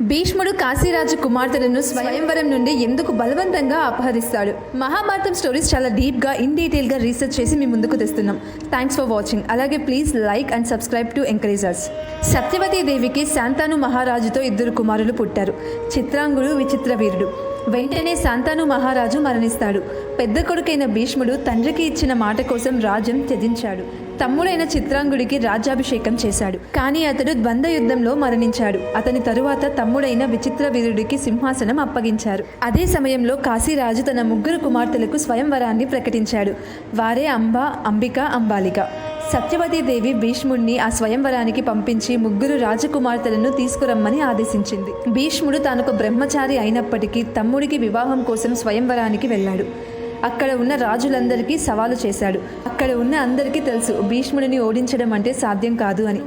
భీష్ముడు కాశీరాజు కుమార్తెలను స్వయంవరం నుండి ఎందుకు బలవంతంగా అపహరిస్తాడు? మహాభారతం స్టోరీస్ చాలా డీప్గా ఇన్ డీటెయిల్గా రీసెర్చ్ చేసి మీ ముందుకు తెస్తున్నాం. థ్యాంక్స్ ఫర్ వాచింగ్ అలాగే please like and subscribe to encouragers Satyavati దేవికి శాంతాను మహారాజుతో ఇద్దరు కుమారులు పుట్టారు. చిత్రాంగుడు విచిత్ర వీరుడు వెంటనే శాంతాను మహారాజు మరణిస్తాడు. పెద్ద కొడుకైన భీష్ముడు తండ్రికి ఇచ్చిన మాట కోసం రాజ్యం త్యజించాడు. తమ్ముడైన చిత్రాంగుడికి రాజ్యాభిషేకం చేశాడు. కానీ అతడు ద్వంద్వ యుద్ధంలో మరణించాడు. అతని తరువాత తమ్ముడైన విచిత్ర వీరుడికి సింహాసనం అప్పగించారు. అదే సమయంలో కాశీరాజు తన ముగ్గురు కుమార్తెలకు స్వయంవరాన్ని ప్రకటించాడు. వారే అంబ అంబిక అంబాలిక. సత్యవతీదేవి భీష్ముడిని ఆ స్వయంవరానికి పంపించి ముగ్గురు రాజకుమార్తెలను తీసుకురమ్మని ఆదేశించింది. భీష్ముడు తానొక బ్రహ్మచారి అయినప్పటికీ తమ్ముడికి వివాహం కోసం స్వయంవరానికి వెళ్ళాడు. అక్కడ ఉన్న రాజులందరికీ సవాలు చేశాడు. అక్కడ ఉన్న అందరికీ తెలుసు భీష్ముడిని ఓడించడం అంటే సాధ్యం కాదు అని.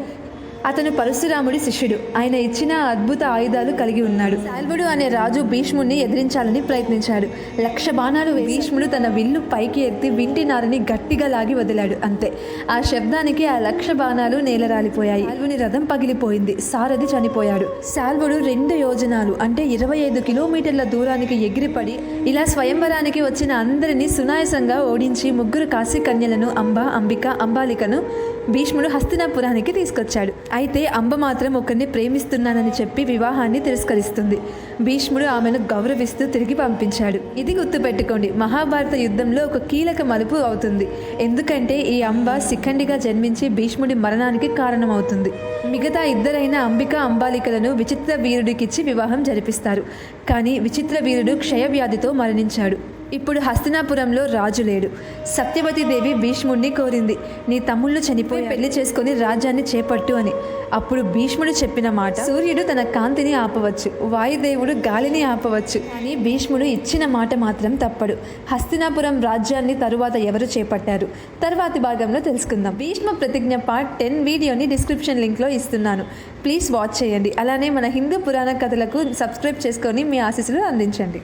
అతను పరశురాముడి శిష్యుడు. ఆయన ఇచ్చిన అద్భుత ఆయుధాలు కలిగి ఉన్నాడు. శాల్వుడు అనే రాజు భీష్ముడిని ఎదిరించాలని ప్రయత్నించాడు. లక్ష బాణాలు భీష్ముడు తన విల్లు పైకి ఎత్తి వింటి నారని గట్టిగా లాగి వదిలాడు. అంతే. ఆ శబ్దానికి ఆ లక్ష బాణాలు నేలరాలిపోయాయి. శాల్వుని రథం పగిలిపోయింది. సారథి చనిపోయాడు. శాల్వుడు రెండు యోజనాలు అంటే ఇరవై ఐదు కిలోమీటర్ల దూరానికి ఎగిరిపడి ఇలా స్వయంవరానికి వచ్చిన అందరినీ సునాయసంగా ఓడించి ముగ్గురు కాశీ కన్యలను అంబ అంబిక అంబాలికను భీష్ముడు హస్తినాపురానికి తీసుకొచ్చాడు. అయితే అంబ మాత్రం ఒకరిని ప్రేమిస్తున్నానని చెప్పి వివాహాన్ని తిరస్కరిస్తుంది. భీష్ముడు ఆమెను గౌరవిస్తూ తిరిగి పంపించాడు. ఇది గుర్తుపెట్టుకోండి మహాభారత యుద్ధంలో ఒక కీలక మలుపు అవుతుంది. ఎందుకంటే ఈ అంబ శిఖండిగా జన్మించి భీష్ముడి మరణానికి కారణమవుతుంది. మిగతా ఇద్దరైన అంబిక అంబాలికలను విచిత్ర వీరుడికిచ్చి వివాహం జరిపిస్తారు. కానీ విచిత్ర వీరుడు క్షయవ్యాధితో మరణించాడు. ఇప్పుడు హస్తినాపురంలో రాజు లేడు. సత్యవతీదేవి భీష్ముడిని కోరింది. నీ తమ్ముళ్ళు చనిపోయి పెళ్ళి చేసుకొని రాజ్యాన్ని చేపట్టు అని. అప్పుడు భీష్ముడు చెప్పిన మాట సూర్యుడు తన కాంతిని ఆపవచ్చు. వాయుదేవుడు గాలిని ఆపవచ్చు. కానీ భీష్ముడు ఇచ్చిన మాట మాత్రం తప్పడు. హస్తినాపురం రాజ్యాన్ని తరువాత ఎవరు చేపట్టారు? తర్వాతి భాగంలో తెలుసుకుందాం. భీష్మ ప్రతిజ్ఞ పార్ట్ టెన్ వీడియోని డిస్క్రిప్షన్ లింక్లో ఇస్తున్నాను. ప్లీజ్ వాచ్ చేయండి. అలానే మన హిందూ పురాణ కథలకు సబ్స్క్రైబ్ చేసుకొని మీ ఆశీస్సులు అందించండి.